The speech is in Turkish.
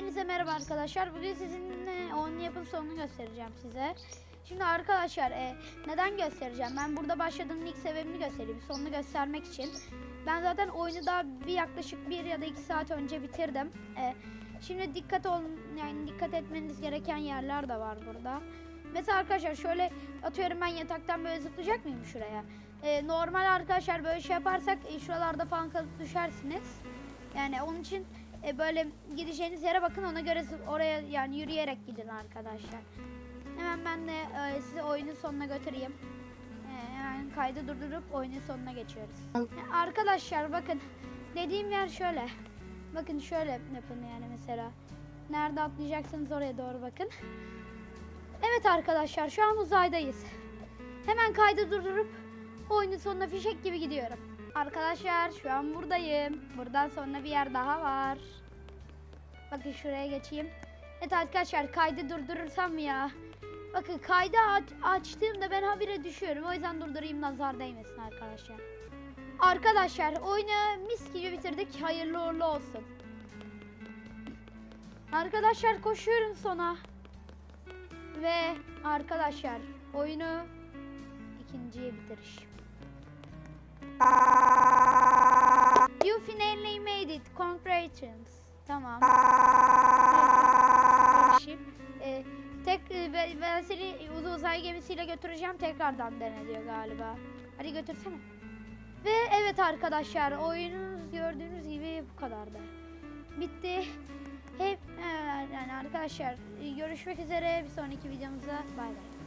Hepinize merhaba arkadaşlar. Bugün sizinle oyun yapım sonunu göstereceğim size. Şimdi arkadaşlar e, neden göstereceğim? Ben burada başladığım ilk sebebini göstereyim. Sonunu göstermek için. Ben zaten oyunu da bir yaklaşık bir ya da iki saat önce bitirdim. E, şimdi dikkat olun yani dikkat etmeniz gereken yerler de var burada. Mesela arkadaşlar şöyle atıyorum ben yataktan böyle zıplayacak mıyım şuraya? E, normal arkadaşlar böyle şey yaparsak e, şuralarda falan kalıp düşersiniz. Yani onun için e, böyle gideceğiniz yere bakın ona göre oraya yani yürüyerek gidin arkadaşlar. Hemen ben de e, sizi oyunun sonuna götüreyim. E, hemen kaydı durdurup oyunun sonuna geçiyoruz. E, arkadaşlar bakın dediğim yer şöyle. Bakın şöyle yapın yani mesela. Nerede atlayacaksınız oraya doğru bakın. Evet arkadaşlar şu an uzaydayız. Hemen kaydı durdurup oyunun sonuna fişek gibi gidiyorum. Arkadaşlar şu an buradayım. Buradan sonra bir yer daha var. Bakın şuraya geçeyim. Evet arkadaşlar kaydı durdurursam ya? Bakın kaydı aç- açtığımda ben habire düşüyorum. O yüzden durdurayım nazar değmesin arkadaşlar. Arkadaşlar oyunu mis gibi bitirdik. Hayırlı uğurlu olsun. Arkadaşlar koşuyorum sona. Ve arkadaşlar oyunu ikinciye bitiriş. You finally made it. Congratulations. Tamam. Kardeşim, e, tek ben- seni uz- uzay gemisiyle götüreceğim. Tekrardan dene galiba. Hadi götürsene. Ve evet arkadaşlar oyunumuz gördüğünüz gibi bu kadardı. Bitti. Hep e, yani arkadaşlar e, görüşmek üzere bir sonraki videomuzda bay bay.